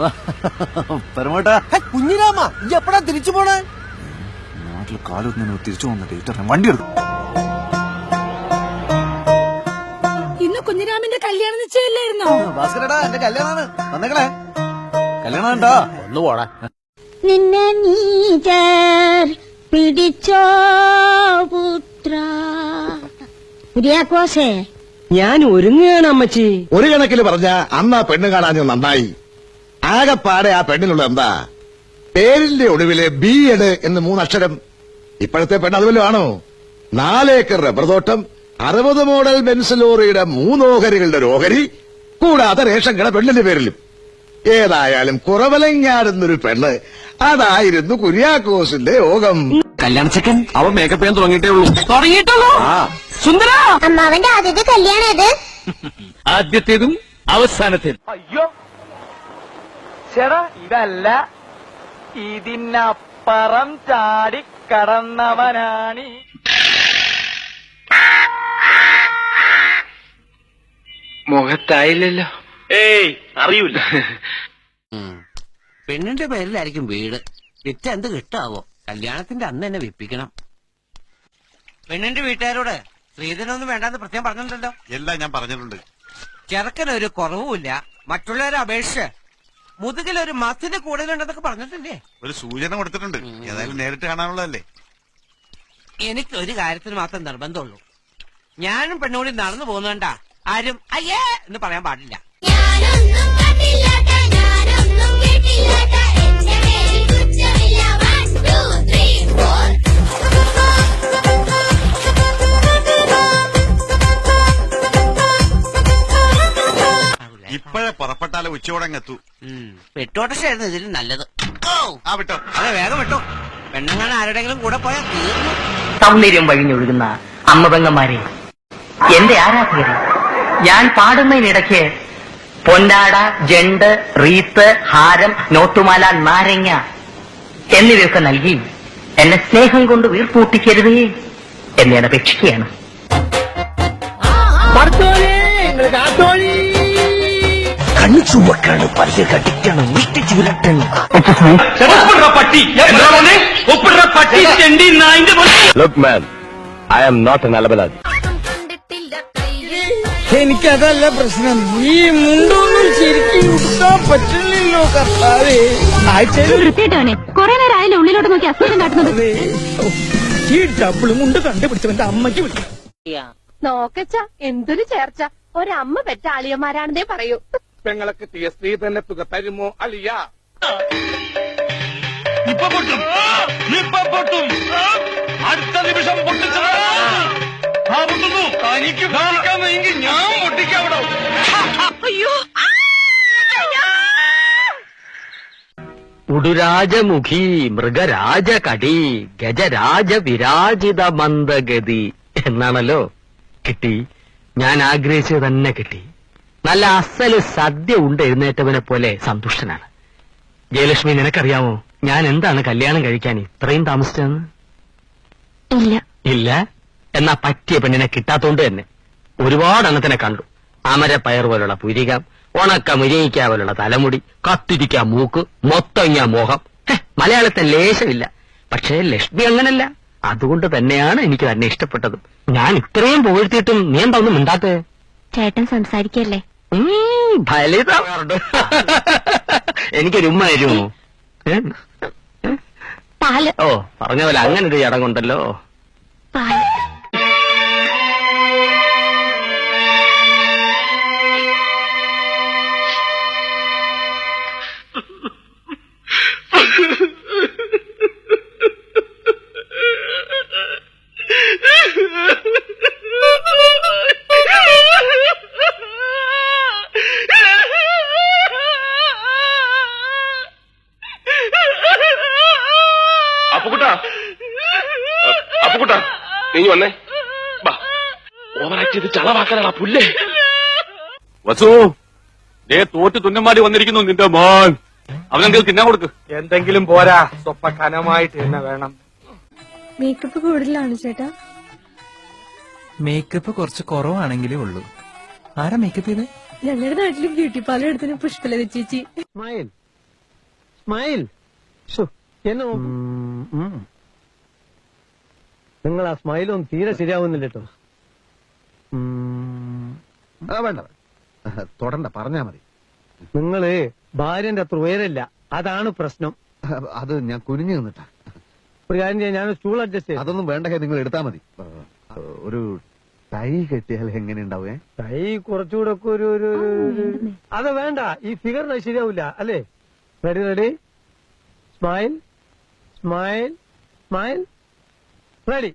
പരമേട്ടാ. കുഞ്ഞിരാമ ഈ എപ്പഴാ തിരിച്ചു പോണേ? നാട്ടിൽ കാലൊന്നും തിരിച്ചു വന്ന ഡേറ്റ് വണ്ടി എടുക്കും ഇന്ന് കുഞ്ഞിരാമന്റെ കല്യാണം നിശ്ചയല്ലായിരുന്നോ ഭാസ്കരടാ എന്റെ കല്യാണാണ്. വന്നേക്കളെ കല്യാണം ഉണ്ടോ? ഒന്ന് പോടാ. നിന്നെ നീചർ പിടിച്ചോ പുത്ര. കുര്യാക്കോസേ. ഞാൻ ഒരുങ്ങുകയാണ് അമ്മച്ചി. ഒരു കണക്കിൽ പറഞ്ഞ അന്നാ ആ പെണ്ണ് കാണാൻ നന്നായി. ആകെപ്പാടെ ആ പെണ്ണിനുള്ള എന്താ? പേരിന്റെ ഒടുവിലെ ബി എഡ് എന്ന് മൂന്നക്ഷരം. ഇപ്പോഴത്തെ പെണ്ണ് അതുപോലെ ആണോ? നാലേക്കർ റബ്ബർ തോട്ടം അറുപത് മോഡൽ ബെൻസ് ലോറിയുടെ മൂന്നോഹരികളുടെ ഒരു ഓഹരി കൂടാതെ റേഷൻ കട പെണ്ണിന്റെ പേരിലും. ഏതായാലും കുറവലങ്ങാടുന്നൊരു പെണ്ണ്. അതായിരുന്നു കുര്യാക്കോസിന്റെ യോഗം. കല്യാണച്ചക്കൻ അവൻ മേക്കപ്പ് ചെയ്യാൻ തുടങ്ങിയിട്ടേ ഉള്ളൂ. തുടങ്ങിയിട്ടുള്ളൂ? സുന്ദര? അമ്മാവന്റെ ആദ്യത്തെ കല്യാണം ആദ്യത്തേതും അവസാനത്തേതും. അയ്യോ. ചേടാ ഇതല്ല. ഇതിനപ്പുറം ചാടിക്കടന്നവനാണി. കടന്നവനാണ് മുഖത്തായില്ലല്ലോ. ഏയ് അറിയൂല പെണ്ണിന്റെ പേരിലായിരിക്കും വീട്. വിറ്റ എന്ത് കിട്ടാവോ? കല്യാണത്തിന്റെ അന്ന് തന്നെ വിപ്പിക്കണം. പെണ്ണിന്റെ വീട്ടുകാരോട് ശ്രീധനൊന്നും വേണ്ടെന്ന് പ്രത്യേകം പറഞ്ഞിട്ടുണ്ടല്ലോ എല്ലാം ഞാൻ പറഞ്ഞിട്ടുണ്ട്. ചെറുക്കനൊരു കുറവുമില്ല. മറ്റുള്ളവരെ അപേക്ഷിച്ച് മുതുകിലൊരു മത്തിന് കൂടുതലുണ്ടെന്നൊക്കെ പറഞ്ഞിട്ടില്ലേ? ഒരു സൂചന കൊടുത്തിട്ടുണ്ട്. ഏതായാലും നേരിട്ട് കാണാനുള്ളതല്ലേ? എനിക്ക് ഒരു കാര്യത്തിന് മാത്രം നിർബന്ധമുള്ളൂ. ഞാനും പെണ്ണുകൂടി നടന്നു പോകുന്നുണ്ടാ ആരും അയ്യേ എന്ന് പറയാൻ പാടില്ല. ഉച്ചയോടങ്ങെത്തു പെട്ടോട്ടശായിരുന്നു ഇതിന് നല്ലത്. ആ വിട്ടോ. അതെ വേഗം വിട്ടോ. പെണ്ണുങ്ങൾ ആരുടെങ്കിലും കൂടെ പോയാൽ തീർന്നു. സൗന്ദര്യം വഴിഞ്ഞൊഴുകുന്ന അമ്മപെങ്ങന്മാരെ എന്റെ ആരാധകരെ ഞാൻ പാടുന്നതിനിടയ്ക്ക് പൊന്നാട ജണ്ട് റീത്ത് ഹാരം നോട്ടുമാല നാരങ്ങ എന്നിവയൊക്കെ നൽകി എന്നെ സ്നേഹം കൊണ്ട് വീർപ്പൂട്ടിക്കരുതേ എന്നെ അപേക്ഷിക്കുകയാണ്. കണ്ണു വെക്കണം പല്ല് കടിക്കണം ഇഷ്ടിച്ചു വിരട്ടണം പട്ടി. പട്ടി ചെണ്ടി നായിന്റെ look man I am not N അലബലാദി എനിക്കതല്ല പ്രശ്നം. ഈ മുണ്ടൊന്നും ശരിക്കും ഉടുക്കാൻ പറ്റില്ലല്ലോ കർത്താവേ. കൊറേ വൃത്തിയിട്ടവനെ കുറെ നേരം അതിന്റെ ഉള്ളിലോട്ട് നോക്കി അസുഖം കാട്ടുന്നത്. ഈ ഡബിൾ മുണ്ട് കണ്ടുപിടിച്ചവന്റെ അമ്മയ്ക്ക് വിളിക്കാം. നോക്കച്ച എന്തൊരു ചേർച്ച. ഒരമ്മ പെറ്റ ആളിയന്മാരാണെന്നേ പറയൂ. പെങ്ങളൊക്കെ തീയ സ്ത്രീ തന്നെ തുക തരുമോ? അലിയ ഇപ്പൊ പൊട്ടും. ഇപ്പൊ പൊട്ടും. അടുത്ത നിമിഷം പൊട്ടിച്ചു ആ പൊട്ടുന്നു. തനിക്ക് പൊട്ടിക്കാമെങ്കിൽ ഞാൻ പൊട്ടിക്കാവിടോ ഉടുരാജമുഖി മൃഗരാജകടി ഗജരാജ വിരാജിത മന്ദഗതി എന്നാണല്ലോ കിട്ടി. ഞാൻ ആഗ്രഹിച്ചത് തന്നെ കിട്ടി. നല്ല അസൽ സദ്യ ഉണ്ട് എഴുന്നേറ്റവനെ പോലെ സന്തുഷ്ടനാണ്. ജയലക്ഷ്മി നിനക്കറിയാമോ? ഞാൻ എന്താണ് കല്യാണം കഴിക്കാൻ ഇത്രയും താമസിച്ചതെന്ന്? ഇല്ല. ഇല്ല? എന്നാ പറ്റിയ പെണ്ണിനെ കിട്ടാത്തോണ്ട് തന്നെ. ഒരുപാട് എണ്ണത്തിനെ കണ്ടു. അമരപ്പയർ പോലുള്ള പുരികം ഉണക്ക മുരിയിക്ക പോലുള്ള തലമുടി കത്തിരിക്ക മൂക്ക് മൊത്തങ്ങ മോഹം മലയാളത്തെ ലേശമില്ല. പക്ഷേ ലക്ഷ്മി അങ്ങനല്ല. അതുകൊണ്ട് തന്നെയാണ് എനിക്ക് തന്നെ ഇഷ്ടപ്പെട്ടത്. ഞാൻ ഇത്രയും പുകഴ്ത്തിയിട്ടും നീ എന്താ ഒന്നും മിണ്ടാത്തേ ചേട്ടൻ സംസാരിക്കല്ലേ? ഉം, ഫലിതം. എനിക്കൊരു ഉമ്മ തരുമോ? പാൽ. ഓ പറഞ്ഞ പോലെ അങ്ങനെ ഒരു ചടങ്ങുണ്ടല്ലോ. പാൽ. അപ്പുക്കുട്ടാ. അപ്പുകുട്ടാ നീ വന്നേ. ബാ. ഓവറാക്ട് ചെയ്ത് ചളവാക്കാനാ പുല്ലേ. വസു ദേ തോറ്റ് തുന്നമാടി വന്നിരിക്കുന്നു നിന്റെ മോൻ. അവനെന്തെങ്കിലും തിന്നാൻ കൊടുക്ക്. എന്തെങ്കിലും പോരാ. സ്വപ്പ കനമായിട്ട് തന്നെ വേണം. മേക്കപ്പ് കൂടുതലാണ് ചേട്ടാ. മേക്കപ്പ് കുറച്ച് കുറവാണെങ്കിലേ ഉള്ളൂ. ആരാ മേക്കപ്പ് ചെയ്തേ? ഞങ്ങളുടെ നാട്ടിലും ബ്യൂട്ടി പാർലർ എടുത്തിന് പുഷ്പലത ചേച്ചി. സ്മൈൽ സ്മൈൽ എന്നെ നിങ്ങൾ ആ സ്മൈലൊന്നും തീരെ ശരിയാവുന്നില്ല കേട്ടോ വേണ്ട. തൊടണ്ട പറഞ്ഞാ മതി. നിങ്ങൾ ഭാര്യന്റെ അത്ര ഉയരല്ല. അതാണ് പ്രശ്നം. അത് ഞാൻ കുനിഞ്ഞു നിന്നിട്ടാ. ഒരു കാര്യം ചെയ്യാം ഞാൻ സ്റ്റൂൾ അഡ്ജസ്റ്റ് ചെയ്യാം. അതൊന്നും വേണ്ട നിങ്ങൾ എടുത്താ മതി. ഒരു ടൈ കെട്ടിയാൽ എങ്ങനെ ഉണ്ടാവേ? ടൈ കുറച്ചുകൂടെ ഒക്കെ ഒരു ഒരു ഒരു- ഒരു- അത് വേണ്ട. ഈ ഫിഗറിന് ശരിയാവില്ല. അല്ലേ? Ready ready smile smile smile ready